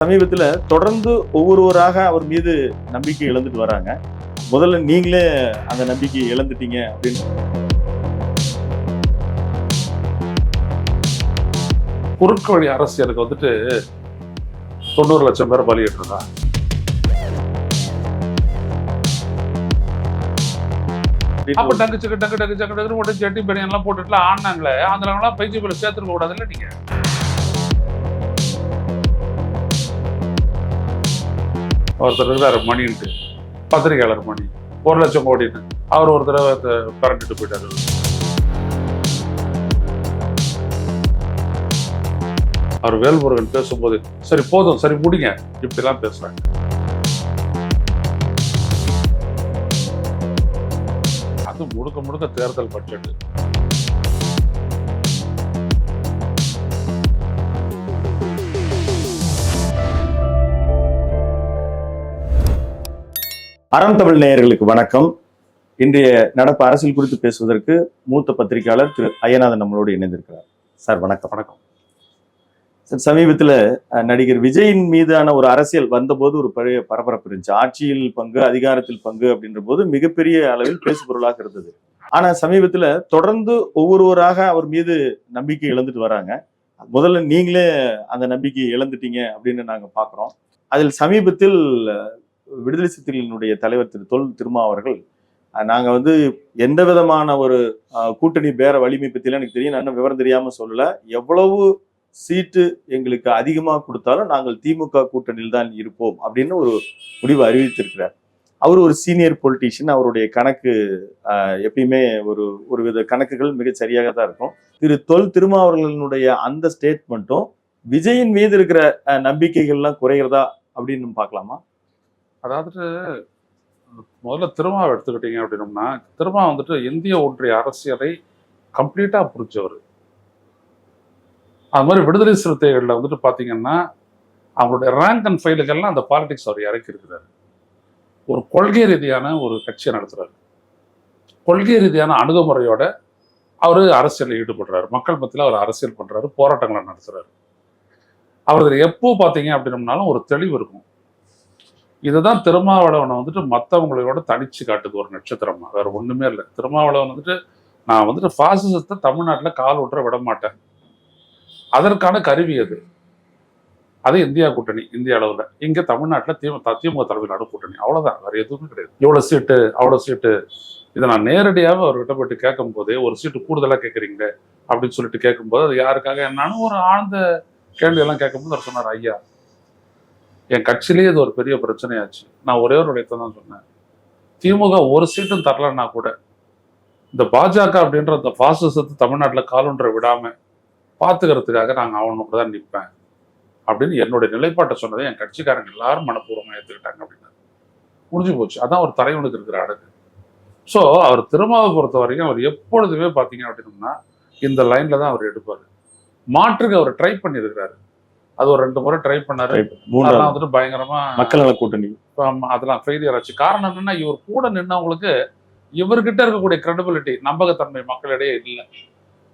சமீபத்துல தொடர்ந்து ஒவ்வொருவராக அவர் மீது நம்பிக்கை இழந்துட்டு வராங்க. முதல்ல நீங்களே அந்த நம்பிக்கையை இழந்துட்டீங்க அப்படின்னு. குறுக்கு வழி அரசியலுக்கு வந்துட்டு தொண்ணூறு லட்சம் பேர் பலியிட்டுருந்தா அப்ப டங்கு சக்கு டங்கு டங்கு சக்கு டங்கு போட்டு ஜட்டி பனியன் எல்லாம் போட்டுட்டுல ஆடினாங்களே அதுல எல்லாம் பயிற்சி பேர் சேர்த்துருக்க கூடாதுல்ல நீங்க? ஒருத்தர் இருந்தாரு மணின்ட்டு. பத்திரிகையாளர் மணி. ஒரு லட்சம் கோடின்னு. அவர் ஒரு தடவை த- பரண்டிட்டு போயிட்டாரு. அவர் வேல்முருகன் பேசும்போது சரி போதும் சரி முடிங்க. இப்படிலாம் பேசுறாங்க. அது முழுக்க முழுக்க தேர்தல் பட்ஜெட்டு. அறம் தமிழ் நேயர்களுக்கு வணக்கம். இன்றைய நடப்பு அரசியல் குறித்து பேசுவதற்கு மூத்த பத்திரிகையாளர் திரு ஐயநாதன் நம்மளோடு இணைந்திருக்கிறார். சார் வணக்கம். வணக்கம். சார் சமீபத்துல நடிகர் விஜயின் மீதான ஒரு அரசியல் வந்தபோது ஒரு பழைய பரபரப்பு இருந்துச்சு. ஆட்சியில் பங்கு அதிகாரத்தில் பங்கு அப்படின்ற போது மிகப்பெரிய அளவில் பேசுபொருளாக இருந்தது. ஆனா சமீபத்துல தொடர்ந்து ஒவ்வொருவராக அவர் மீது நம்பிக்கை இழந்துட்டு வராங்க. முதல்ல நீங்களே அந்த நம்பிக்கையை இழந்துட்டீங்க அப்படின்னு நாங்க பாக்குறோம். அதில் சமீபத்தில் விடுதலை சிறுத்தைகளினுடைய தலைவர் திரு தொல் திருமா அவர்கள் நாங்கள் வந்து எந்த விதமான ஒரு கூட்டணி பேர வலிமை பற்றிலாம் எனக்கு தெரியும். நான் விவரம் தெரியாமல் சொல்லலை. எவ்வளவு சீட்டு எங்களுக்கு அதிகமாக கொடுத்தாலும் நாங்கள் திமுக கூட்டணியில் தான் இருப்போம் அப்படின்னு ஒரு முடிவு அறிவித்திருக்கிறார். அவர் ஒரு சீனியர் பொலிட்டீஷியன் அவருடைய கணக்கு எப்பயுமே ஒரு ஒரு வித கணக்குகள் மிக சரியாக தான் இருக்கும். திரு தொல் திருமாவர்களுடைய அந்த ஸ்டேட்மெண்ட்டும் விஜயின் மீது இருக்கிற நம்பிக்கைகள்லாம் குறைகிறதா அப்படின்னு பார்க்கலாமா? அதாவது முதல்ல திருமாவை எடுத்துக்கிட்டீங்க அப்படின்னம்னா திருமா வந்துட்டு இந்திய ஒன்றிய அரசியலை கம்ப்ளீட்டா புரிஞ்சவர். அது மாதிரி விடுதலை சிறுத்தைகளில் வந்துட்டு பார்த்தீங்கன்னா அவங்களுடைய ரேங்க் அண்ட் ஃபைலுக்கெல்லாம் அந்த பாலிடிக்ஸ் அவர் இறக்கி இருக்கிறாரு. ஒரு கொள்கை ரீதியான ஒரு கட்சியை நடத்துறாரு. கொள்கை ரீதியான அணுகுமுறையோட அவர் அரசியலில் ஈடுபடுறாரு. மக்கள் மத்தியில் அவர் அரசியல் பண்றாரு போராட்டங்களை நடத்துறாரு. அவர் எப்போ பார்த்தீங்க அப்படின்னம்னாலும் ஒரு தெளிவு இருக்கும். இதுதான் திருமாவளவனை வந்துட்டு மற்றவங்களோட தனிச்சு காட்டுது ஒரு நட்சத்திரமா. வேற ஒண்ணுமே இல்லை. திருமாவளவன் வந்துட்டு நான் வந்துட்டு பாசிசத்தை தமிழ்நாட்டில் கால் விட்டுற விட மாட்டேன். அதற்கான கருவி அது. அது இந்தியா கூட்டணி இந்திய அளவில். இங்கே தமிழ்நாட்டில் திமுக திமுக தலைமையிலான கூட்டணி. அவ்வளோதான் வேறு எதுவுமே கிடையாது. இவ்வளோ சீட்டு அவ்வளோ சீட்டு. இதை நான் நேரடியாக அவர்கிட்ட போயிட்டு கேட்கும் போதே ஒரு சீட்டு கூடுதலாக கேட்குறீங்க அப்படின்னு சொல்லிட்டு கேட்கும்போது அது யாருக்காக? என்னன்னு ஒரு ஆழ்ந்த கேள்வியெல்லாம் கேட்கும்போது அவர் சொன்னார் ஐயா என் கட்சியிலேயே இது ஒரு பெரிய பிரச்சனையாச்சு. நான் ஒரே ஒரு இடத்த தான் சொன்னேன். திமுக ஒரு சீட்டும் தரலன்னா கூட இந்த பாஜக அப்படின்ற அந்த பாசிசத்தை தமிழ்நாட்டில் காலுன்ற விடாமல் பார்த்துக்கிறதுக்காக நாங்கள் அவனுக்கு தான் நிற்பேன் அப்படின்னு என்னுடைய நிலைப்பாட்டை சொன்னதை என் கட்சிக்காரங்க எல்லாரும் மனப்பூர்வமாக ஏற்றுக்கிட்டாங்க அப்படின்னு. முடிஞ்சு போச்சு. அதான் ஒரு தலைவனுக்கு இருக்கிற அடகு. ஸோ அவர் திருமாவை பொறுத்த வரைக்கும் அவர் எப்பொழுதுமே பார்த்தீங்க அப்படின்னம்னா இந்த லைனில் தான் அவர் எடுப்பார். மாற்றுக்கு அவர் ட்ரை பண்ணியிருக்கிறாரு. அது ஒரு ரெண்டு முறை ட்ரை பண்ணாரு. மூன்றாவது. வந்துட்டு பயங்கரமா மக்கள் நல கூட்டணி அதெல்லாம் ஃபெயிலியர் ஆச்சு. காரணம் என்னன்னா இவர் கூட நின்னவங்களுக்கு இவர்கிட்ட இருக்கக்கூடிய கிரெடிபிலிட்டி நம்பகத்தன்மை மக்களிடையே இல்லை.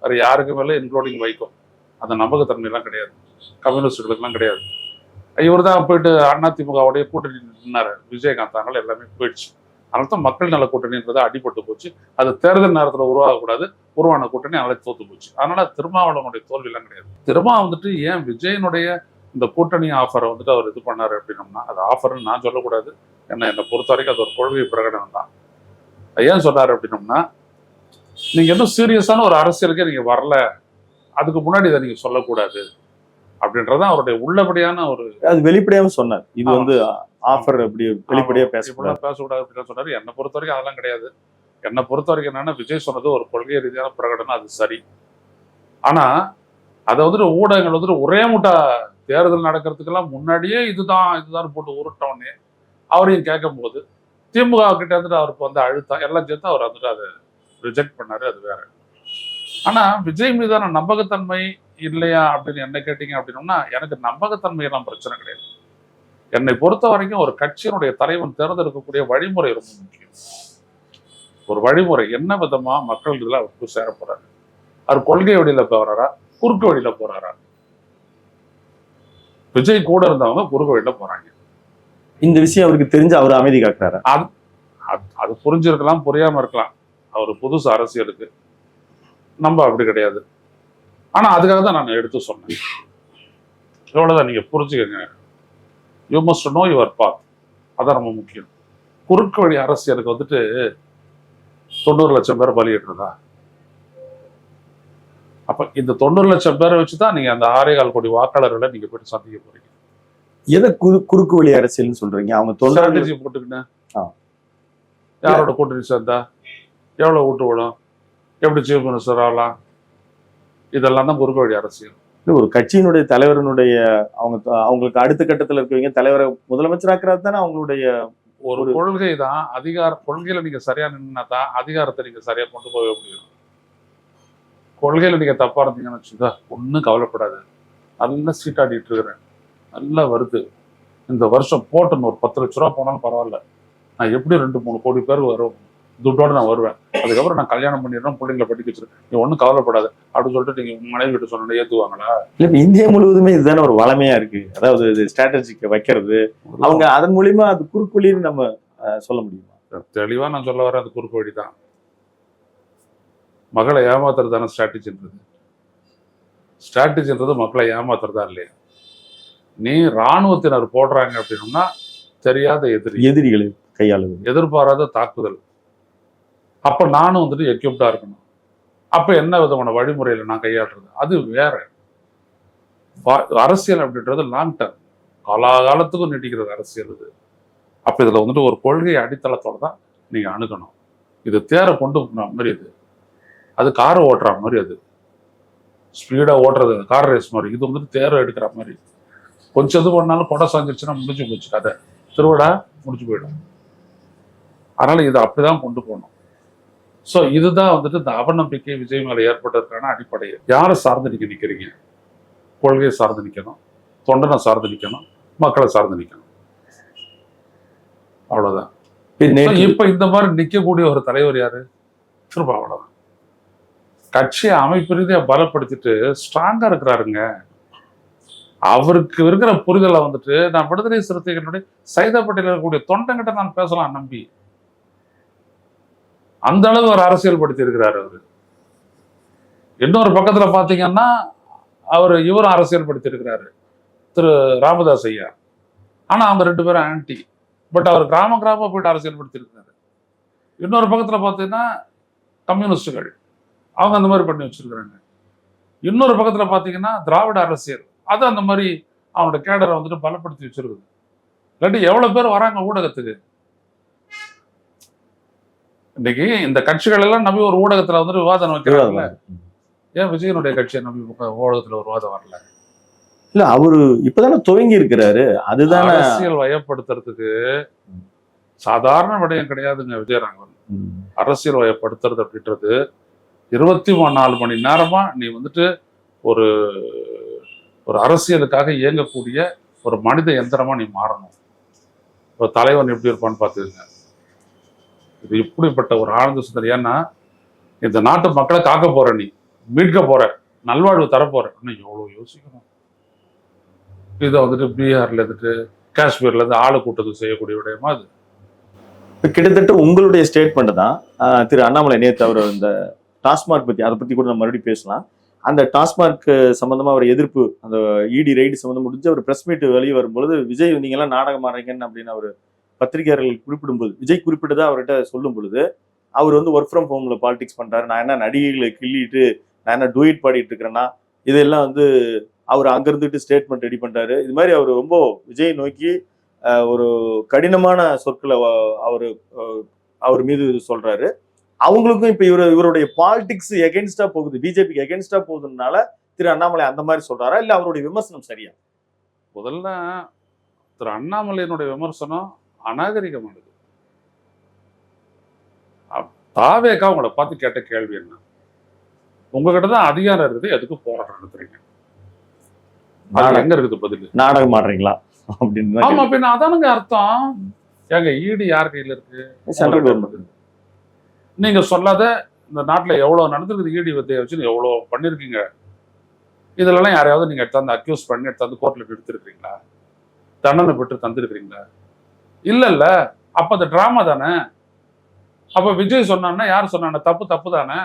வேற யாருக்கு மேல இன்க்ளூடிங் வைக்கும் அந்த நம்பகத்தன்மை எல்லாம் கிடையாது. கம்யூனிஸ்டுகளுக்குலாம் கிடையாது. இவர் தான் போயிட்டு அதிமுகவுடைய கூட்டணி நின்னாரு. விஜயகாந்த் தாங்கள் எல்லாமே போயிடுச்சு. அதனால தான் மக்கள் நல கூட்டணின்றது அடிபட்டு போச்சு. அது தேர்தல் நேரத்தில் உருவாகக்கூடாது. உருவான கூட்டணி அதனால தோத்து போச்சு. அதனால திருமாவளவனுடைய தோல்வியெல்லாம் கிடையாது. திருமா வந்துட்டு ஏன் விஜயனுடைய இந்த கூட்டணி ஆஃபரை வந்துட்டு அவர் இது பண்ணாரு அப்படின்னம்னா அது ஆஃபர்னு நான் சொல்லக்கூடாது. என்ன என்னை பொறுத்த வரைக்கும் அது ஒரு கொள்கை பிரகடனம் தான். ஏன் சொன்னாரு அப்படின்னம்னா நீங்க இன்னும் சீரியஸான ஒரு அரசியலுக்கே நீங்க வரல. அதுக்கு முன்னாடி இதை நீங்க சொல்லக்கூடாது. அப்படின்றதான் அவருடைய உள்ளபடியான ஒரு அது வெளிப்படையாம சொன்னார். இது. வந்து ஆஃபர் அப்படி வெளிப்படையா பேசக்கூடாது. பேசக்கூடாது அப்படின்னு சொன்னாரு. என்னை பொறுத்த வரைக்கும் அதெல்லாம் கிடையாது. என்னை பொறுத்த வரைக்கும் என்னன்னா விஜய் சொன்னது ஒரு கொள்கை ரீதியான பிரகடனம் அது சரி. ஆனா அதை வந்துட்டு ஊடகங்கள் வந்துட்டு ஒரே முட்டா தேர்தல் நடக்கிறதுக்கெல்லாம் முன்னாடியே இதுதான் இதுதான் போட்டு உருட்டோன்னே அவரையும் கேட்கும் போது திமுக கிட்ட வந்துட்டு அவருக்கு வந்து அழுத்தம் எல்லாம் சேர்த்து அவர் வந்துட்டு அதை ரிஜெக்ட் பண்ணாரு அது வேற. ஆனா விஜய் மீதான நம்பகத்தன்மை இல்லையா அப்படின்னு என்ன கேட்டீங்க அப்படின்னோம்னா எனக்கு நம்பகத்தன்மை எல்லாம் பிரச்சனை கிடையாது. என்னை பொறுத்த வரைக்கும் ஒரு கட்சியினுடைய தலைவன் தேர்ந்தெடுக்கக்கூடிய வழிமுறை ரொம்ப முக்கியம். ஒரு வழிமுறை என்ன விதமா மக்கள் இதுல அவர் போய் சேர போறாரு? அவர் கொள்கை வழியில போறாரா? குறுக்கு வழியில போறாரா? விஜய் கூட இருந்தவங்க குறுக்கு வழியில போறாங்க. இந்த விஷயம் அவருக்கு தெரிஞ்சு அவர் அமைதி காக்குறாரு அது அது புரிஞ்சிருக்கலாம் புரியாம இருக்கலாம். அவர் புதுசு அரசியலுக்கு. நம்ம அப்படி கிடையாது. ஆனா அதுக்காக தான் நான் எடுத்து சொன்னேன். எவ்வளவுதான் நீங்க புரிஞ்சுக்கங்க. You must know your path அதான் ரொம்ப முக்கியம். குறுக்கு வழி அரசியலுக்கு வந்துட்டு தொண்ணூறு லட்சம் பேர் பலியிடுறதா அப்ப இந்த தொண்ணூறு லட்சம் பேரை வச்சு தான் நீங்க அந்த ஆறே கால் கோடி வாக்காளர்களை நீங்க போயிட்டு சந்திக்க போறீங்க. எதை குறு குறுக்கு வழி அரசியல்னு சொல்றீங்க? அவங்க ஸ்ட்ராட்டஜி போட்டுக்கிட்டேன். யாரோட கூட்டணி சேர்ந்தா? எவ்வளவு ஓட்டு விடும் எப்படி சீஃப் மினிஸ்டர் ஆகலாம்? இதெல்லாம் தான் குறுக்கு வழி அரசியல். இல்ல, ஒரு கட்சியினுடைய தலைவரனுடைய அவங்க அவங்களுக்கு அடுத்த கட்டத்துல இருக்கவங்க தலைவரை முதலமைச்சராக்குறது தானே அவங்களுடைய ஒரு கொள்கை தான் அதிகார கொள்கையில நீங்க சரியா நின்னா தான் அதிகாரத்தை நீங்க சரியா கொண்டு போக முடியும். கொள்கையில நீங்க தப்பா இருந்தீங்கன்னு வச்சுக்கா ஒன்றும் கவலைப்படாது. நல்லா சீட்டாடிட்டு இருக்கிறேன்? நல்லா வருது. இந்த வருஷம் போட்டுன்னு ஒரு பத்து லட்ச ரூபா போனாலும் பரவாயில்ல. நான் எப்படி ரெண்டு மூணு கோடி பேர் வரும். துட்டோட நான் வருவேன். அதுக்கப்புறம் நான் கல்யாணம் பண்ணிடுறேன் பிள்ளைங்களை படிக்க வச்சிருக்கேன் நீ ஒன்றும் கவலைப்படாது. அப்படின்னு சொல்லிட்டு நீங்க மனைவி கிட்ட சொன்னா ஏத்துவாங்களா? இல்ல இந்தியா முழுவதுமே இதுதானே ஒரு வளமையா இருக்கு. அதாவது இது ஸ்ட்ராட்டஜிக்கு வைக்கிறது. அவங்க அதன் மூலியமா அது குறுக்கு வழின்னு நம்ம சொல்ல முடியுமா? தெளிவா நான் சொல்ல வரேன் அது குறுக்கு வழி தான் மகளை ஏமாத்துறது தானே ஸ்ட்ராட்டஜின்றது ஸ்ட்ராட்டஜின்றது மக்களை ஏமாத்துறதா இல்லையா? நீ ராணுவத்தினர் போடுறாங்க அப்படின்னா தெரியாத எதிரி. எதிரிகளை கையாளுவது. எதிர்பாராத தாக்குதல். அப்போ நானும் வந்துட்டு எக்யூப்டா இருக்கணும். அப்போ என்ன விதமான வழிமுறையில நான் கையாளுறது? அது வேற. அரசியல் அப்படின்றது லாங் டர்ம் காலாகாலத்துக்கும் நீட்டிக்கிறது அரசியல் இது. அப்போ இதில் வந்துட்டு ஒரு கொள்கை அடித்தளத்தோட தான் நீங்கள் அணுகணும். இது தேரை கொண்டு போன மாதிரி இது. அது காரை ஓட்டுற மாதிரி அது. ஸ்பீடாக ஓட்டுறது கார் ரேஸ் மாதிரி. இது வந்துட்டு தேரை எடுக்கிற மாதிரி. கொஞ்சம் இது பண்ணாலும் கொடை சாஞ்சிருச்சுன்னா முடிஞ்சு போச்சு கதை. திருவிழா முடிஞ்சு போயிடும். அதனால் இதை அப்படிதான் கொண்டு போகணும். ஸோ இதுதான் வந்துட்டு இந்த அவநம்பிக்கை விஜய் மேல ஏற்பட்டதற்கான அடிப்படை யாரை சார்ந்து நீங்க நிக்கிறீங்க? கொள்கையை சார்ந்து நிக்கணும் தொண்டனை சார்ந்து நிக்கணும் மக்களை சார்ந்து நிக்கணும் அவ்வளவுதான். இப்ப இந்த மாதிரி நிக்கக்கூடிய ஒரு தலைவர் யாரு? திருமாவளவன் கட்சியை அமைப்பு ரீதியா பலப்படுத்திட்டு ஸ்ட்ராங்கா இருக்கிறாருங்க. அவருக்கு இருக்கிற புரிதலை வந்துட்டு நான் விடுதலை சிறுத்தைகளுடைய சைதாப்பேட்டையில் இருக்கக்கூடிய தொண்டங்கிட்ட நான் பேசலாம் நம்பி. அந்த அளவு ஒரு அரசியல் படுத்தி இருக்கிறாரு அவரு. இன்னொரு பக்கத்துல பாத்தீங்கன்னா அவர் இவரும் அரசியல் படுத்தி இருக்கிறாரு திரு ராமதாஸ் ஐயா. ஆனா அவங்க ரெண்டு பேரும் ஆன்டி பட் அவர் கிராம கிராமம் போயிட்டு அரசியல் படுத்திருக்காரு இன்னொரு பக்கத்துல பார்த்தீங்கன்னா கம்யூனிஸ்டுகள். அவங்க அந்த மாதிரி பண்ணி வச்சிருக்கிறாங்க. இன்னொரு பக்கத்துல பார்த்தீங்கன்னா திராவிட அரசியல். அது அந்த மாதிரி அவனோட கேடரை வந்துட்டு பலப்படுத்தி வச்சிருக்குது. இல்லாட்டி எவ்வளவு பேர் வராங்க ஊடகத்துக்கு? இன்னைக்கு இந்த கட்சிகள் எல்லாம் நம்பி ஒரு ஊடகத்துல வந்துட்டு விவாதம் வைக்கிறாங்கல்ல? ஏன் விஜயனுடைய கட்சியை நம்பி ஊடகத்துல ஒரு விவாதம் வரல? இல்ல அவரு இப்பதானே துவங்கி இருக்கிறாரு. அதுதானே அரசியல் வயப்படுத்துறதுக்கு சாதாரண விடயம் கிடையாதுங்க விஜயராகவன். ம். அரசியல் வயப்படுத்துறது அப்படின்றது இருபத்தி மூணு நாலு மணி நேரமா நீ வந்துட்டு ஒரு ஒரு அரசியலுக்காக இயங்கக்கூடிய ஒரு மனித எந்திரமா நீ மாறணும். இப்போ தலைவன் எப்படி இருப்பான்னு பார்த்துக்கங்க. இது இப்படிப்பட்ட ஒரு ஆனந்த சுந்தர் ஏன்னா இந்த நாட்டு மக்களை காக்க போற நீ மீட்க போற நல்வாழ்வு தர போற. இன்னும் எவ்வளவு யோசிக்கணும். இதை வந்துட்டு பீகார்ல இருந்துட்டு காஷ்மீர்ல இருந்து ஆளு கூட்டத்துக்கு செய்யக்கூடிய விடயமா அது? கிட்டத்தட்ட உங்களுடைய ஸ்டேட்மெண்ட் தான் திரு அண்ணாமலை நேத்து அவர் இந்த டாஸ்மார்க் பத்தி அதை பத்தி கூட நம்ம மறுபடியும் பேசலாம். அந்த டாஸ்மார்க் சம்பந்தமா அவர் எதிர்ப்பு அந்த இடி ரைடு சம்மந்தம் முடிஞ்சு அவர் பிரஸ் மீட் வெளியே வரும்பொழுது விஜய் நீங்க எல்லாம் நாடகம் ஆடுறீங்கன்னு அப்படின்னு அவர் பத்திரிகையாளர்கள் குறிப்பிடும்போது விஜய் குறிப்பிட்டதா அவர்கிட்ட சொல்லும் பொழுது அவர் வந்து ஒர்க் ஃப்ரம் ஹோம்ல பாலிடிக்ஸ் பண்றாரு. நான் என்ன நடிகைகளை கிள்ளிட்டு நான் என்ன டூயிட் பாடிட்டு இருக்கிறேன்னா இதெல்லாம் வந்து அவர் அங்கே இருந்துட்டு ஸ்டேட்மெண்ட் ரெடி பண்றாரு. இது மாதிரி அவர் ரொம்ப விஜய் நோக்கி ஒரு கடினமான சொற்களை அவர் அவர் மீது சொல்றாரு. அவங்களுக்கும் இப்ப இவர் இவருடைய பாலிடிக்ஸ் எகென்ஸ்டா போகுது. பிஜேபிக்கு எகென்ஸ்டா போகுதுனால திரு அண்ணாமலை அந்த மாதிரி சொல்றாரா? இல்ல அவருடைய விமர்சனம் சரியா? முதல்ல திரு அண்ணாமலையினுடைய விமர்சனம் அநாகரிகமானது. தாவேக்கா உங்களை பார்த்து கேட்ட கேள்வி என்ன? உங்ககிட்ட தான் அதிகாரம் இருக்குது எதுக்கு போராட்டம் நடத்துறீங்க? எங்க இருக்குது பதில்? நாடகம் ஆடுறீங்களா? அப்படின்னு ஆமா பின்ன அதானுங்க அர்த்தம். ஏங்க ஈடு யார் கையில இருக்கு. Central government. நீங்க சொல்லாத இந்த நாட்டுல எவ்வளவு நடந்திருக்குது ஈடி வித்தையை வச்சு எவ்வளவு பண்ணிருக்கீங்க? இதுலலாம் யாரையாவது நீங்க எடுத்தாந்து அக்யூஸ் பண்ணி எடுத்தாந்து கோர்ட்ல எடுத்துருக்கீங்களா தண்டனை பெற்று தந்திருக்கிறீங்களா? இல்லை இல்லை அப்போ அது ட்ராமா தானே? அப்போ விஜய் சொன்னான்னா யார் சொன்னான தப்பு தப்பு தானே?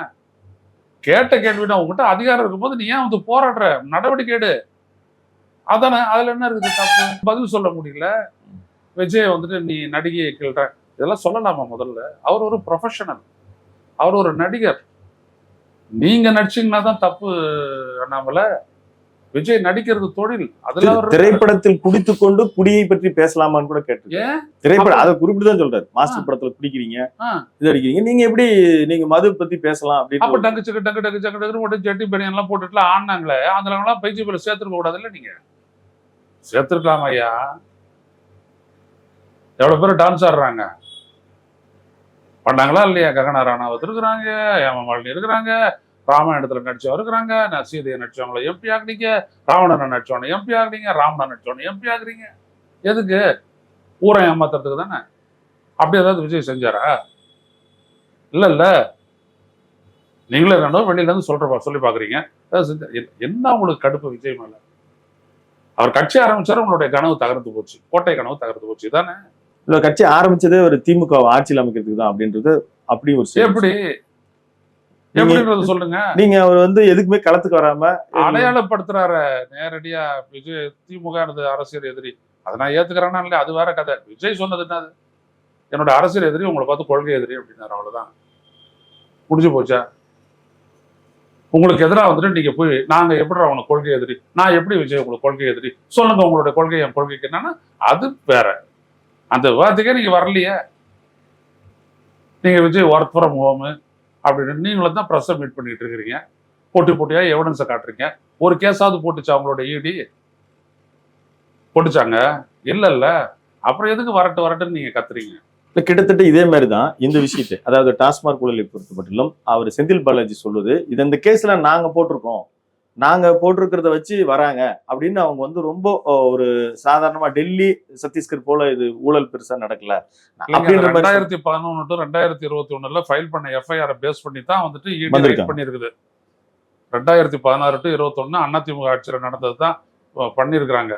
கேட்ட கேள்வினா உங்ககிட்ட அதிகாரம் இருக்கும்போது நீ ஏன் வந்து போராடுற? நடவடிக்கை எடு. அதானே அதில் என்ன இருக்குது தப்பு? பதில் சொல்ல முடியல. விஜய் வந்துட்டு நீ நடிகையை கேள்ற. இதெல்லாம் சொல்லலாமா முதல்ல? அவர் ஒரு ப்ரொஃபஷனல் அவர் ஒரு நடிகர். நீங்கள் நடிச்சிங்கன்னா தான் தப்பு அண்ணாமலை. விஜய் நடிக்கிறது தொழில். அதுல திரை- அவர் திரைப்படத்தில் குடித்துக் கொண்டு குடியை பற்றி பேசலாமான்னு கூட கேட்டு திரைப்படம் அதை குறிப்பிட்டு தான் சொல்றாரு. மாஸ்டர் படத்துல குடிக்கிறீங்க. இது அடிக்கிறீங்க. நீங்க எப்படி நீங்க மது பத்தி பேசலாம் அப்ப அப்படின்னு டங்கு சக்கு டங்கு டங்கு சக்கு டங்கு போட்டு ஜட்டி பனியன் எல்லாம் போட்டுட்டுலாம் ஆடினாங்களே அதுல எல்லாம் பயிற்சி பேர் சேர்த்துருக்க கூடாதுல்ல நீங்க? சேர்த்துருக்கலாம் ஐயா. எவ்வளவு பேர் டான்ஸ் ஆடுறாங்க? பண்ணாங்களா இல்லையா? ககனா ராணாவத் இருக்கிறாங்க ஏமாமாலினி இருக்கிறாங்க. ராமாயணத்துல நடிச்சவங்க இருக்கிறாங்க நான் சீதையை நடிச்சவங்கள எம்பி ஆகுனீங்க ராவணனை நடிச்சவனை எம்பி ஆகுனீங்க ராமனை நடிச்சவனை எம்பி ஆகுறீங்க எதுக்கு? ஊரை ஏமாத்துறதுக்கு தானே? அப்படி ஏதாவது விஜய் செஞ்சாரா? இல்ல இல்ல. நீங்களே என்னடோ வெளியில இருந்து சொல்ற சொல்லி எ- என்ன உங்களுக்கு கடுப்பு விஜய் மேல? அவர் கட்சி ஆரம்பிச்சாரு உங்களுடைய கனவு தகர்ந்து போச்சு. கோட்டை கனவு தகர்ந்து போச்சு தானே இல்ல கட்சி ஆரம்பிச்சதே ஒரு திமுக ஆட்சியில் அமைக்கிறதுக்கு தான் அப்படின்றது அப்படி ஒரு. எப்படி? எப்படின்றது சொல்லுங்க? நீங்க அவர் வந்து எதுக்குமே களத்துக்கு வராம அடையாளப்படுத்துறாரு நேரடியா விஜய் திமுக அரசியல் எதிரி. அதை நான் ஏத்துக்கிறேன்னா இல்ல அது வேற கதை. விஜய் சொன்னது என்னது? என்னோட அரசியல் எதிரி உங்களை பார்த்து கொள்கை எதிரி அப்படின்னாரு அவ்வளவுதான். முடிஞ்சு போச்சா? உங்களுக்கு எதிராக வந்துட்டு நீங்க போய் நாங்க எப்படி அவனுக்கு கொள்கை எதிரி? நான் எப்படி விஜய் உங்களுக்கு கொள்கை எதிரி? சொல்லுங்க உங்களுடைய கொள்கை என் கொள்கைக்கு என்னன்னா அது வேற. அந்த விவாதத்துக்கே நீங்க வரலையே. நீங்க விஜய் ஒர்க் ஃப்ரம் ஹோம் அப்படின்னு நீங்களும் தான் ப்ரெஸ்ஸை மீட் பண்ணிட்டு இருக்கிறீங்க. போட்டி போட்டியா எவிடன்ஸை காட்டுறீங்க. ஒரு கேஸாவது போட்டுச்சா அவங்களோட இடி போட்டுச்சாங்க? இல்ல இல்ல. அப்புறம் எதுக்கு வரட்டு வரட்டுன்னு நீங்க கத்துறீங்க? இல்ல கிட்டத்தட்ட இதே மாதிரி தான் இந்த விஷயத்தை. அதாவது டாஸ்மாக் ஊழலை பொறுத்தப்பட்டிலும் அவர் செந்தில் பாலாஜி சொல்லுது இது இந்த கேஸ்ல நாங்க போட்டிருக்கோம். நாங்க போட்டிருக்கிறத வச்சு வராங்க. அப்படின்னு அவங்க வந்து ரொம்ப ஒரு சாதாரணமா டெல்லி சத்தீஸ்கர் போல இது ஊழல் பெருசா நடக்கல. அப்படின்ற ரெண்டாயிரத்தி பதினொன்று டு ரெண்டாயிரத்தி இருபத்தி ஒண்ணுல ஃபைல் பண்ண எஃப்ஐஆர் பேஸ் பண்ணி தான் வந்துட்டு வந்திருக்காங்க. ரைட் பண்ணியிருக்குது. ரெண்டாயிரத்தி பதினாறு டு இருபத்தொன்னு அதிமுக ஆட்சியில் நடந்தது தான் பண்ணியிருக்கிறாங்க.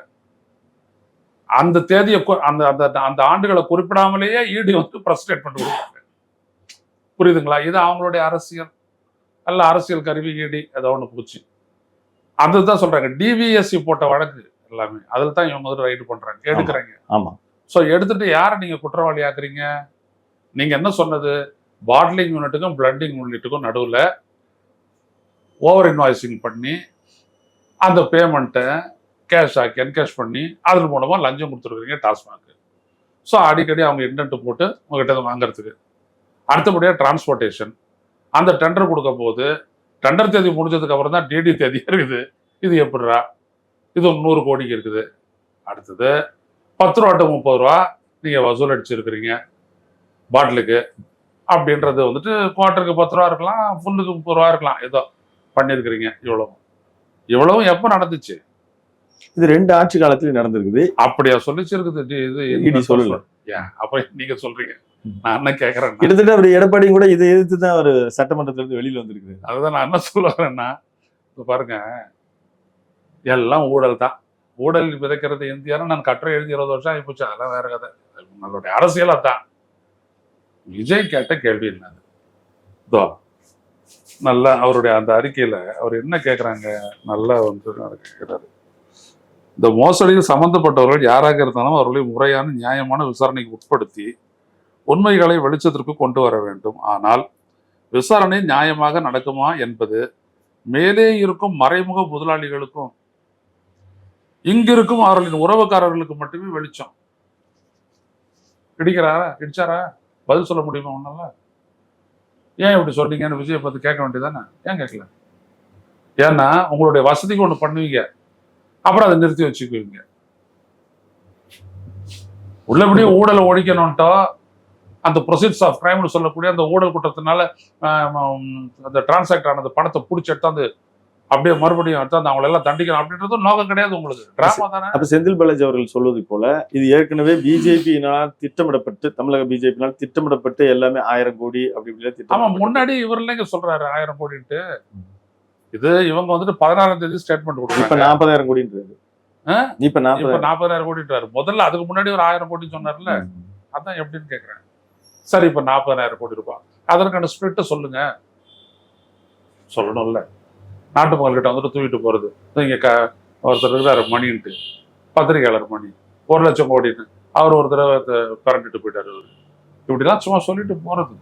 அந்த தேதியை அந்த அந்த அந்த ஆண்டுகளை குறிப்பிடாமலேயே இடி வந்து பிரஸ்டேட் பண்ணி கொடுத்தாங்க புரியுதுங்களா? இது அவங்களுடைய அரசியல். அல்ல அரசியல் கருவி இடி ஏதோ ஒன்று போச்சு. அதுதான் சொல்றாங்க. டிவிஎஸ்சி போட்ட வழக்கு எல்லாமே. அதில் தான் இவங்க வந்து ரைடு பண்றாங்க. எடுக்கிறாங்க. ஆமா. ஸோ எடுத்துட்டு யாரை நீங்க குற்றவாளி ஆக்குறீங்க நீங்க என்ன சொன்னது? பாட்லிங் யூனிட்டுக்கும் பிளண்டிங் யூனிட்டுக்கும் நடுவுல ஓவர் இன்வாய்சிங் பண்ணி அந்த பேமெண்ட்டை கேஷ் ஆக்கி என்கேஷ் பண்ணி அதன் மூலமா லஞ்சம் கொடுத்துருக்கீங்க டாஸ்மாக் ஸோ அடிக்கடி அவங்க இன்டென்ட் போட்டு உங்ககிட்ட வாங்குறதுக்கு. அடுத்தபடியாக டிரான்ஸ்போர்ட்டேஷன் அந்த டெண்டர் கொடுக்க போது டெண்டர் தேதி முடிஞ்சதுக்கு அப்புறம் தான் டிடி தேதி இருக்குது. இது எப்படிரா இது ஒரு நூறு கோடிக்கு இருக்குது. அடுத்தது பத்து ரூபா டு முப்பது ரூபா நீங்கள் வசூல் அடிச்சிருக்கிறீங்க. பாட்டிலுக்கு அப்படின்றது வந்துட்டு குவார்ட்டருக்கு பத்து ரூபா இருக்கலாம் ஃபுல்லுக்கு முப்பது ரூபா இருக்கலாம். ஏதோ பண்ணியிருக்கிறீங்க. இவ்வளவும். இவ்வளவும் எப்போ நடந்துச்சு? இது ரெண்டு ஆட்சி காலத்திலயும் நடந்திருக்குது. அப்படியா? சொல்லிச்சு இருக்குது இது சொல்லல. ஏன்? அப்ப நீங்க சொல்றீங்க. நான் என்ன கேக்குறேன். கிட்டத்தட்ட அவர் எடப்பாடியும் கூட இதை எதிர்த்து தான் அவர் சட்டமன்றத்துல இருந்து வெளியில வந்திருக்குது. அதுதான் நான் என்ன சொல்ல வரேன்னா இப்ப பாருங்க எல்லாம் ஊழல் தான். ஊழல் விதைக்கிறது இந்தியான்னு நான் கட்டுரை எழுதி இருபது வருஷம் ஆகிப்போச்சு அதெல்லாம் வேற கதை. நம்மளுடைய அரசியல் அதான். விஜய் கேட்ட கேள்வி என்னது? இதோ நல்லா அவருடைய அந்த அறிக்கையில அவர் என்ன கேக்குறாங்க? நல்லா வந்து கேட்கிறாரு இந்த மோசடியில் சம்பந்தப்பட்டவர்கள் யாராக இருந்தாலும் அவர்களை முறையான நியாயமான விசாரணைக்கு உட்படுத்தி உண்மைகளை வெளிச்சத்திற்கு கொண்டு வர வேண்டும். ஆனால் விசாரணை நியாயமாக நடக்குமா என்பது மேலே இருக்கும் மறைமுக முதலாளிகளுக்கும் இங்கிருக்கும் அவர்களின் உறவுக்காரர்களுக்கு மட்டுமே வெளிச்சம். இடிக்கிறாரா? இடிச்சாரா? பதில் சொல்ல முடியுமா ஒன்னால ஏன் இப்படி சொல்றீங்கன்னு விஜயை பார்த்து கேட்க வேண்டியதானே ஏன் கேட்கல? ஏன்னா உங்களுடைய வசதிக்கு ஒன்று பண்ணுவீங்க. அப்புறம் அதை நிறுத்தி வச்சுக்குவீங்க. உள்ளபடியே ஊழலை ஒழிக்கணும்ட்டோ அந்த ப்ரொசீட்ஸ் ஆஃப் கிரைம்னு சொல்லக்கூடிய அந்த ஊழல் குற்றத்தினால அந்த டிரான்சாக்ட் ஆனது பணத்தை பிடிச்சி எடுத்தாந்து அப்படியே மறுபடியும் எடுத்தாந்து அவங்கள எல்லாம் தண்டிக்கணும் அப்படின்றது நோக்கம் கிடையாது உங்களுக்கு. டிராமா தானே? அப்ப செந்தில் பாலாஜி அவர்கள் சொல்வது போல இது ஏற்கனவே பிஜேபியினால் திட்டமிடப்பட்டு தமிழக பிஜேபியினால் திட்டமிடப்பட்டு எல்லாமே ஆயிரம் கோடி அப்படி இப்படி ஆமா திட்டம் முன்னாடி இவர் இல்லைங்க சொல்றாரு ஆயிரம் கோடின்ட்டு. இது இவங்க வந்துட்டு பதினாறாம் தேதி ஸ்டேட்மெண்ட் இப்ப கொடுக்குறாங்க நாற்பதாயிரம் கோடின்றது? இப்ப இப்ப நாற்பதாயிரம் கோடின்றாரு. முதல்ல அதுக்கு முன்னாடி ஒரு ஆயிரம் கோடி சொன்னார்ல. அதான் எப்படின்னு கேக்குறேன். சரி இப்ப நாற்பதாயிரம் கோடி ரூபாய். அதற்கான ஸ்பிரிட்ட சொல்லுங்க. சொல்லணும்ல. நாட்டு மக்கள்கிட்ட வந்துட்டு தூக்கிட்டு போறது. இங்க க ஒருத்தர் இருக்கிறாரு மணின்ட்டு. பத்திரிகையாளர் மணி. ஒரு லட்சம் கோடின்னு. அவர் ஒரு தடவை பிறண்டுட்டு போயிட்டாரு அவரு. இப்படிலாம் சும்மா சொல்லிட்டு போறது.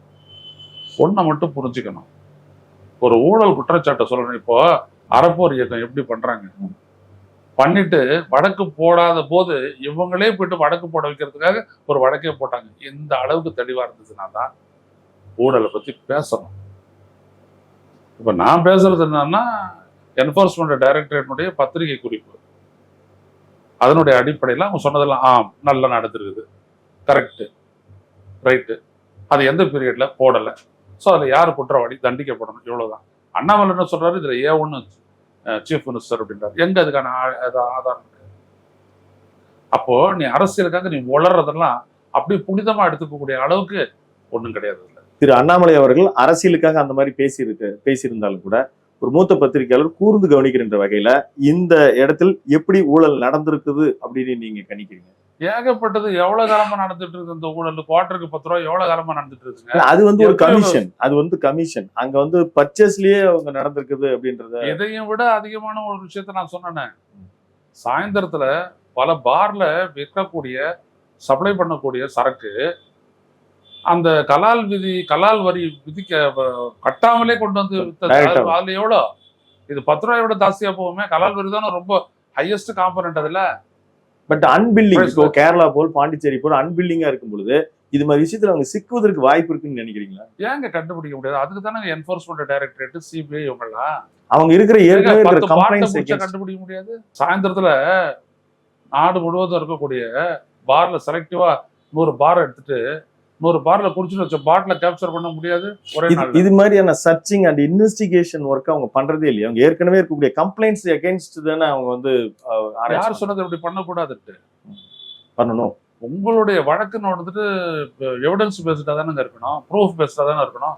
ஒன்றை மட்டும் புரிஞ்சுக்கணும். ஒரு ஊழல் குற்றச்சாட்டை சொல்லணும். இப்போ அறப்போர் இயக்கம் எப்படி பண்றாங்க? பண்ணிட்டு வடக்கு போடாத போது இவங்களே போயிட்டு வடக்கு போட வைக்கிறதுக்காக ஒரு வடக்கே போட்டாங்க. இந்த அளவுக்கு தெளிவா இருந்துச்சுன்னா தான் ஊழலை பத்தி பேசணும். இப்ப நான் பேசுறது என்னன்னா என்போர்ஸ்மெண்ட் டைரக்டரேட்னுடைய பத்திரிகை குறிப்பு. அதனுடைய அடிப்படையில் அவங்க சொன்னதெல்லாம் ஆம் நல்லா நடந்திருக்குது. கரெக்டு ரைட்டு அது எந்த பீரியட்ல போடலை. ஸோ அதில் யார் குற்றவாளி? தண்டிக்கப்படணும். இவ்வளோதான் அண்ணாமலை என்ன சொல்றாரு? இதுல ஏ ஒன்று சீஃப் மினிஸ்டர் அப்படின்றார். எங்க அதுக்கான ஆதாரம் அப்போ நீ அரசியலுக்காக நீ உளறதெல்லாம் அப்படி புனிதமா எடுத்துக்கக்கூடிய அளவுக்கு ஒன்றும் கிடையாது திரு அண்ணாமலை அவர்கள் அரசியலுக்காக அந்த மாதிரி பேசியிருக்கு பேசியிருந்தாலும் கூட ஒரு மூத்த பத்திரிகையாளர் கூர்ந்து கவனிக்கின்ற வகையில இந்த இடத்தில் எப்படி ஊழல் நடந்திருக்குது அப்படின்னு நீங்க கணிக்கிறீங்க? ஏகப்பட்டது எவ்வளவு காலமா நடந்துட்டு இருக்கு இந்த ஊழல்? குவார்டருக்கு பத்து ரூபா எவ்வளவு காலமா நடந்துட்டு இல்ல, அது வந்து ஒரு கமிஷன் அது வந்து கமிஷன் அங்க வந்து பர்ச்சேஸ்லயே அவங்க நடந்திருக்குது அப்படின்றத இதையும் விட அதிகமான ஒரு விஷயத்த நான் சொன்னேனே. சாயந்தரத்துல பல பார்ல விற்கக்கூடிய சப்ளை பண்ணக்கூடிய சரக்கு அந்த கலால் விதி கலால் வரி விதிக்க கட்டாமலே கொண்டு வந்து அதுல எவ்வளோ? இது பத்து ரூபாயை விட ஜாஸ்தியா போகுமே? கலால் வரி தானே ரொம்ப ஹையஸ்ட் காம்பனண்ட் அதுல? பட் அன்பில்லிங் இப்போ. கேரளா போல் பாண்டிச்சேரி போல் அன்பில்லிங்கா இருக்கும் பொழுது இது மாதிரி விஷயத்துல அவங்க சிக்குவதற்கு வாய்ப்பு இருக்குன்னு நினைக்கிறீங்களா? ஏங்க கண்டுபிடிக்க முடியாது. அதுக்கு தானே என்போர்ஸ்மெண்ட் டைரக்டரேட் சிபிஐ இவங்கெல்லாம். அவங்க இருக்கிற ஏற்கனவே கண்டுபிடிக்க முடியாது? சாயந்தரத்துல நாடு முழுவதும் இருக்கக்கூடிய பார்ல செலக்டிவா நூறு பார் எடுத்துட்டு நூறு பார்ல குடிச்சுட்டு வச்ச பாட்டில கேப்சர் பண்ண முடியாது. ஒரே இது மாதிரியான சர்ச்சிங் அண்ட் இன்வெஸ்டிகேஷன் ஒர்க் அவங்க பண்றதே இல்லையா? அவங்க ஏற்கனவே இருக்கக்கூடிய கம்ப்ளைண்ட்ஸ் அகைன்ஸ்ட் தானே அவங்க வந்து யார் சொன்னது இப்படி பண்ணக்கூடாதுட்டு பண்ணணும். உங்களுடைய வழக்குன்னு வந்துட்டு எவிடன்ஸ் பேஸ்டா தானே இருக்கணும். ப்ரூஃப் பேஸ்டா தானே இருக்கணும்.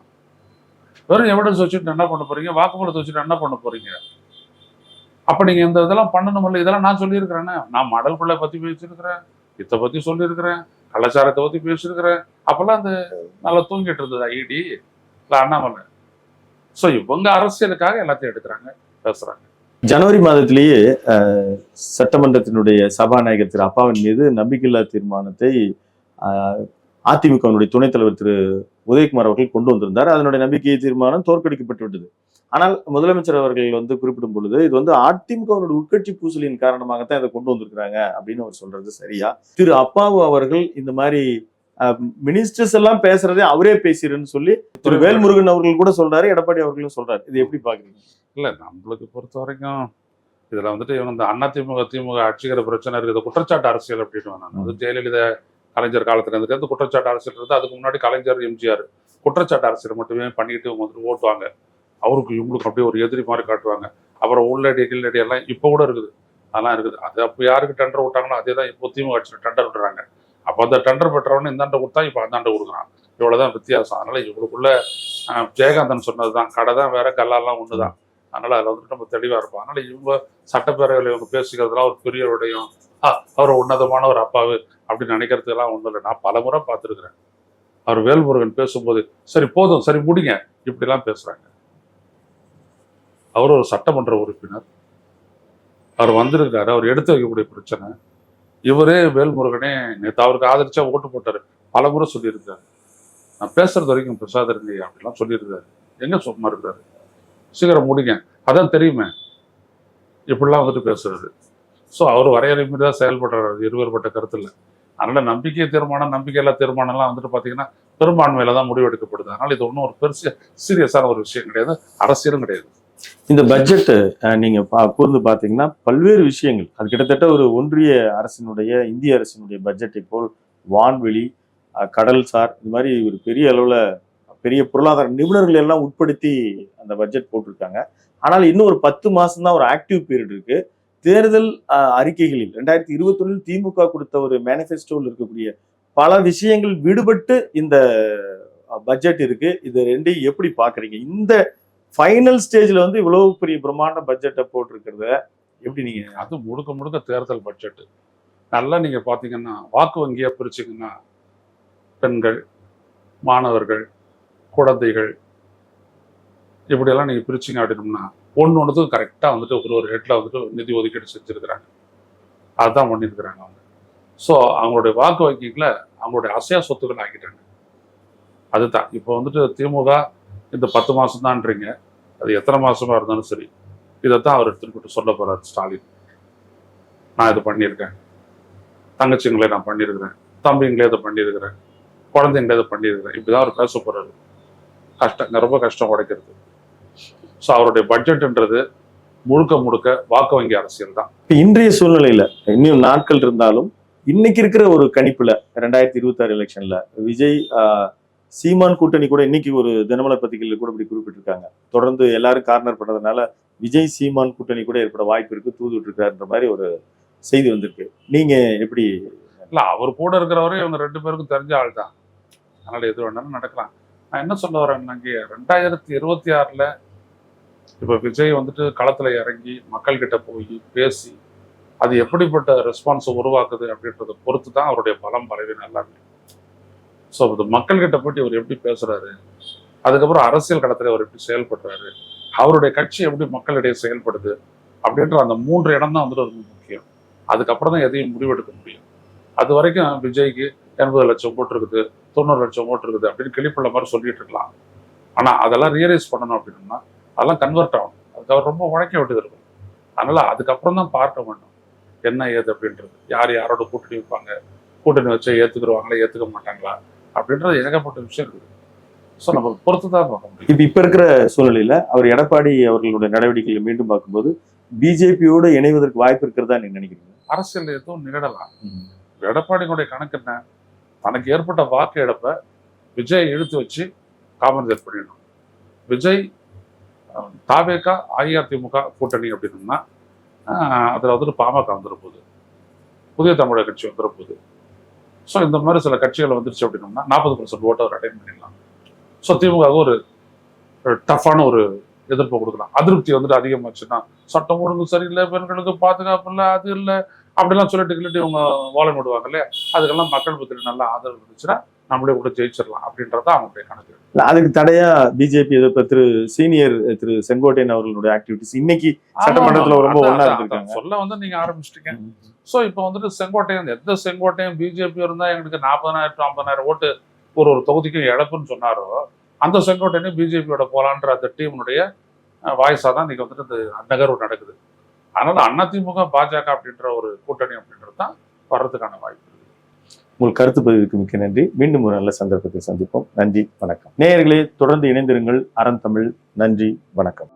வெறும் எவிடன்ஸ் வச்சுட்டு என்ன பண்ண போறீங்க? வாக்குமூலத்தை வச்சுட்டு என்ன பண்ண போறீங்க? அப்ப நீங்க இந்த இதெல்லாம் பண்ணணுமில்ல இதெல்லாம் நான் சொல்லியிருக்கிறேனே? நான் மடல் பிள்ளை பத்தி பேசியிருக்கிறேன் இதை பத்தி சொல்லியிருக்கிறேன் கலாச்சாரத்தை பத்தி பேசியிருக்கிறேன். அப்பெல்லாம் அந்த நல்லா தூங்கிட்டு இருந்தது ஐடி இல்லை அண்ணாமலை. ஸோ இவங்க அரசியலுக்காக எல்லாத்தையும் எடுக்கிறாங்க பேசுறாங்க. ஜனவரி மாதத்திலேயே சட்டமன்றத்தினுடைய சபாநாயகர் திரு அப்பாவின் மீது நம்பிக்கையில்லா தீர்மானத்தை அஹ், அதிமுகவினுடைய துணைத் தலைவர் திரு உதயகுமார் அவர்கள் கொண்டு வந்திருந்தார். அதனுடைய நம்பிக்கை தீர்மானம் தோற்கடிக்கப்பட்டு விட்டது. ஆனால் முதலமைச்சர் அவர்கள் வந்து குறிப்பிடும் பொழுது இது வந்து அதிமுகவினுடைய உட்கட்சி பூசலின் காரணமாகத்தான் இதை கொண்டு வந்திருக்கிறாங்க அப்படின்னு அவர் சொல்றது சரியா? திரு அப்பாவு அவர்கள் இந்த மாதிரி மினிஸ்டர்ஸ் எல்லாம் பேசுறதே அவரே பேசிடுன்னு சொல்லி திரு வேல்முருகன் அவர்கள் கூட சொல்றாரு எடப்பாடி அவர்களும் சொல்றாரு. இது எப்படி பாக்குறீங்க இல்ல நம்மளுக்கு பொறுத்த வரைக்கும் இதுல வந்துட்டு இவங்க இந்த அண்ணா திமுக திமுக ஆட்சிக்கிற பிரச்சனை இருக்குது குற்றச்சாட்டு அரசியல் அப்படின்னு நான் அது ஜெயலலிதா கலைஞர் காலத்துல இருந்து இருந்து குற்றச்சாட்டு அரசியல் இருந்து அதுக்கு முன்னாடி கலைஞர் எம்ஜிஆர் குற்றச்சாட்டு அரசியல் மட்டுமே பண்ணிட்டு இவங்க வந்துட்டு ஓட்டுவாங்க. அவருக்கு இவங்களுக்கு அப்படியே ஒரு எதிரி மாதிரி காட்டுவாங்க. அப்புறம் உள்ளடி கில்லடி எல்லாம் இப்போ கூட இருக்குது. அதெல்லாம் இருக்குது. அது அப்போ யாருக்கு டெண்டர் விட்டாங்களோ அதே தான் இப்போ திமுக ஆட்சியில் டெண்டர் விடுறாங்க. அப்போ அந்த டெண்டர் பெற்றவனே இந்தாண்ட கொடுத்தா இப்போ அந்தாண்ட கொடுக்குறான். இவ்வளோதான் வித்தியாசம். அதனால இவங்களுக்குள்ள ஆஹ், ஜெயகாந்தன் சொன்னது தான் கடை தான் வேற கல்லாலாம் ஒன்று தான் அதனால அதில் வந்துட்டு நம்ம தெளிவாக இருப்போம். அதனால இவங்க சட்டப்பேரவையில் இவங்க பேசிக்கிறதுலாம் ஒரு பெரியவருடையும் அவர் உன்னதமான ஒரு அப்பாவு அப்படின்னு நினைக்கிறதுக்கெல்லாம் ஒன்றும் இல்லை. நான் பல முறை பார்த்துருக்குறேன். அவர் வேல்முருகன் பேசும்போது சரி போதும். சரி முடிங்க. இப்படிலாம் பேசுறாங்க. அவர் ஒரு சட்டமன்ற உறுப்பினர். அவர் வந்திருக்காரு அவர் எடுத்து வைக்கக்கூடிய பிரச்சனை. இவரே வேல்முருகனே நேற்று அவருக்கு ஆதரிச்சா ஓட்டு போட்டார். பல முறை சொல்லியிருக்காரு. நான் பேசுறது வரைக்கும் பிரசாதருங்க அப்படிலாம் சொல்லியிருக்காரு. எங்க சும்மா இருக்காரு? சீக்கிரம் முடிங்க. அதான் தெரியுமே. இப்படிலாம் வந்துட்டு பேசுறது. ஸோ அவர் வரையறை மீறி தான் செயல்படுறாரு. இருவேறுபட்ட கருத்தில். அதனால நம்பிக்கை தீர்மானம் நம்பிக்கையில்லா தீர்மானம்லாம் வந்துட்டு பார்த்தீங்கன்னா பெரும்பான்மையில தான் முடிவெடுக்கப்படுது. அதனால இது ஒன்றும் ஒரு பெருசு சீரியஸான ஒரு விஷயம் கிடையாது. அரசியலும் கிடையாது. இந்த பட்ஜெட்டு நீங்க பா- கூர்ந்து பாத்தீங்கன்னா பல்வேறு விஷயங்கள். அது கிட்டத்தட்ட ஒரு ஒன்றிய அரசினுடைய இந்திய அரசினுடைய பட்ஜெட்டை போல் வான்வெளி கடல்சார் இது மாதிரி ஒரு பெரிய அளவுல பெரிய பொருளாதார நிபுணர்கள் எல்லாம் உட்படுத்தி அந்த பட்ஜெட் போட்டிருக்காங்க. ஆனால் இன்னும் ஒரு பத்து மாதம் தான் ஒரு ஆக்டிவ் பீரியட் இருக்கு. தேர்தல் அறிக்கைகளில் ரெண்டாயிரத்தி இருபத்தொன்னில் திமுக கொடுத்த ஒரு மேனிஃபெஸ்டோவில் இருக்கக்கூடிய பல விஷயங்கள் விடுபட்டு இந்த பட்ஜெட் இருக்கு. இது ரெண்டையும் எப்படி பாக்குறீங்க? இந்த ஃபைனல் ஸ்டேஜில் வந்து இவ்வளவு பெரிய பிரம்மாண்ட பட்ஜெட்டை போட்டிருக்கிறத எப்படி நீங்கள் அது முழுக்க முழுக்க தேர்தல் பட்ஜெட்டு நல்லா நீங்கள் பார்த்தீங்கன்னா வாக்கு வங்கியாக பிரிச்சிங்கன்னா பெண்கள் மாணவர்கள் குழந்தைகள் இப்படியெல்லாம் நீங்கள் பிரிச்சிங்க அப்படின்னோம்னா ஒன்று ஒன்றுக்கும் கரெக்டாக வந்துட்டு ஒரு ஒரு ஹெட்டில் வந்துட்டு நிதி ஒதுக்கீடு செஞ்சுருக்கிறாங்க. அதுதான் பண்ணியிருக்கிறாங்க அவங்க. ஸோ அவங்களுடைய வாக்கு வங்கிகளை அவங்களுடைய அசையா சொத்துக்கள் ஆக்கிட்டாங்க. அதுதான். இப்போ வந்துட்டு திமுக இந்த பத்து மாதம் தான்றீங்க அது எத்தனை மாசமா இருந்தாலும் சரி இதைத்தான் அவர் எடுத்துக்கிட்டு சொல்ல போகிறார் ஸ்டாலின். நான் இது பண்ணியிருக்கேன். தங்கச்சிங்களே நான் பண்ணியிருக்கிறேன். தம்பிங்களே இதை பண்ணியிருக்கிறேன். குழந்தைங்களே இதை பண்ணியிருக்கிறேன். இப்படிதான் அவர் பேச போகிறாரு கஷ்டம் ரொம்ப கஷ்டம் உடைக்கிறது. ஸோ அவருடைய பட்ஜெட்ன்றது முழுக்க முழுக்க வாக்கு வங்கி அரசியல் தான். இப்போ இன்றைய சூழ்நிலையில் இன்னும் நாட்கள் இருந்தாலும் இன்னைக்கு இருக்கிற ஒரு கணிப்பில் ரெண்டாயிரத்தி இருபத்தாறு எலெக்ஷனில் விஜய் சீமான் கூட்டணி கூட இன்னைக்கு ஒரு தினமலர் பத்திரிகையில் கூட இப்படி குறிப்பிட்டிருக்காங்க. தொடர்ந்து எல்லாரும் கார்னர் பண்ணதுனால விஜய் சீமான் கூட்டணி கூட ஏற்பட வாய்ப்பு இருக்கு தூதுட்டு இருக்காருன்ற மாதிரி ஒரு செய்தி வந்திருக்கு. நீங்க எப்படி இல்லை அவர் கூட இருக்கிறவரே இவங்க ரெண்டு பேருக்கும் தெரிஞ்ச ஆள் தான். அதனால எது வேணாலும் நடக்கலாம். நான் என்ன சொல்ல வரேன்னாங்க ரெண்டாயிரத்தி இருபத்தி ஆறுல இப்ப விஜய் வந்துட்டு களத்துல இறங்கி மக்கள்கிட்ட போய் பேசி அது எப்படிப்பட்ட ரெஸ்பான்ஸை உருவாக்குது அப்படின்றத பொறுத்து தான் அவருடைய பலம் பலவீனம் எல்லாமே. ஸோ மக்கள்கிட்ட போயிட்டு இவர் எப்படி பேசுறாரு? அதுக்கப்புறம் அரசியல் களத்துல அவர் எப்படி செயல்படுறாரு? அவருடைய கட்சி எப்படி மக்களிடையே செயல்படுது? அப்படின்ற அந்த மூன்று இடம் தான் வந்துட்டு ரொம்ப முக்கியம். அதுக்கப்புறம் தான் எதையும் முடிவெடுக்க முடியும். அது வரைக்கும் விஜய்க்கு எண்பது லட்சம் ஓட்டு இருக்குது தொண்ணூறு லட்சம் ஓட்டு இருக்குது அப்படின்னு கிளிப்புள்ள மாதிரி சொல்லிட்டு இருக்கலாம். ஆனா அதெல்லாம் ரியலைஸ் பண்ணணும் அப்படின்னா அதெல்லாம் கன்வெர்ட் ஆகணும். அதுக்கு அவர் ரொம்ப உழைக்க வேண்டியது இருக்கும். அதனால அதுக்கப்புறம் தான் பார்க்க வேண்டும். என்ன ஏது அப்படின்றது. யார் யாரோட கூட்டணி வைப்பாங்க? கூட்டணி வச்சா ஏற்றுக்குருவாங்களா ஏத்துக்க மாட்டாங்களா? அப்படின்றது ஏகப்பட்ட விஷயம் இருக்குது ஸோ நம்ம பொறுத்து தான் பார்க்க முடியும். இப்ப இப்ப இருக்கிற சூழ்நிலையில அவர் எடப்பாடி அவர்களுடைய நடவடிக்கைகளை மீண்டும் பார்க்கும்போது பிஜேபியோட இணைவதற்கு வாய்ப்பு இருக்கிறதா நீங்க நினைக்கிறீங்க? அரசியல் எதுவும் நிகழலாம். எடப்பாடியினுடைய கணக்கு என்ன? தனக்கு ஏற்பட்ட வாக்கு இழப்பை விஜய் இழுத்து வச்சு காம்பன்சேட் பண்ணிடணும். விஜய் தாவேகா அஇஅதிமுக கூட்டணி அப்படின்னோம்னா அதுல வந்துட்டு பாமக வந்துட போகுது. புதிய தமிழக கட்சி வந்துட போகுது. ஸோ இந்த மாதிரி சில கட்சிகள் வந்துருச்சு அப்படின்னோம்னா நாற்பது பர்சன்ட் ஓட்டை அவர் அட்டைன் பண்ணிடலாம். ஸோ திமுக ஒரு டஃப்பான ஒரு எதிர்ப்பு கொடுக்கலாம். அதிருப்தி வந்துட்டு அதிகமாச்சுன்னா சட்டம் ஒழுங்கு சரியில்லை பெண்களுக்கு பாதுகாப்பு இல்லை அது இல்லை அப்படிலாம் சொல்லிட்டு கிள்ளிட்டு இவங்க வாழை விடுவாங்க இல்லையா? அதுக்கெல்லாம் மக்கள் பத்திரி நல்லா ஆதரவு இருந்துச்சுன்னா நம்மளே கூட ஜெயிச்சிடலாம் அப்படின்றத அவங்களுடைய கணக்கு இல்ல, அதுக்கு தடையா பிஜேபி திரு சீனியர் திரு செங்கோட்டையன் அவர்களுடைய ஆக்டிவிட்டிஸ் இன்னைக்கு சட்டமன்றத்துல ரொம்ப இருந்திருக்காங்க. சொல்ல வந்து நீங்க ஆரம்பிச்சிட்டீங்க. சோ இப்போ வந்துட்டு செங்கோட்டையன் எந்த செங்கோட்டையன் பிஜேபி இருந்தா எங்களுக்கு நாற்பதாயிரம் to ஐம்பதாயிரம் ஓட்டு ஒரு ஒரு தொகுதிக்கும் இழப்புன்னு சொன்னாரோ அந்த செங்கோட்டையனே பிஜேபியோட போலான்ற அந்த டீமுடைய வாய்ஸா தான் நீங்க வந்துட்டு இந்த நகர்வு நடக்குது. அதனால அதிமுக பாஜக அப்படின்ற ஒரு கூட்டணி அப்படின்றது தான் வர்றதுக்கான வாய்ப்பு. உங்கள் கருத்து பதிவுக்கு மிக்க நன்றி. மீண்டும் ஒரு நல்ல சந்தர்ப்பத்தை சந்திப்போம். நன்றி வணக்கம். நேயர்களே தொடர்ந்து இணைந்திருங்கள். அறம் தமிழ். நன்றி வணக்கம்.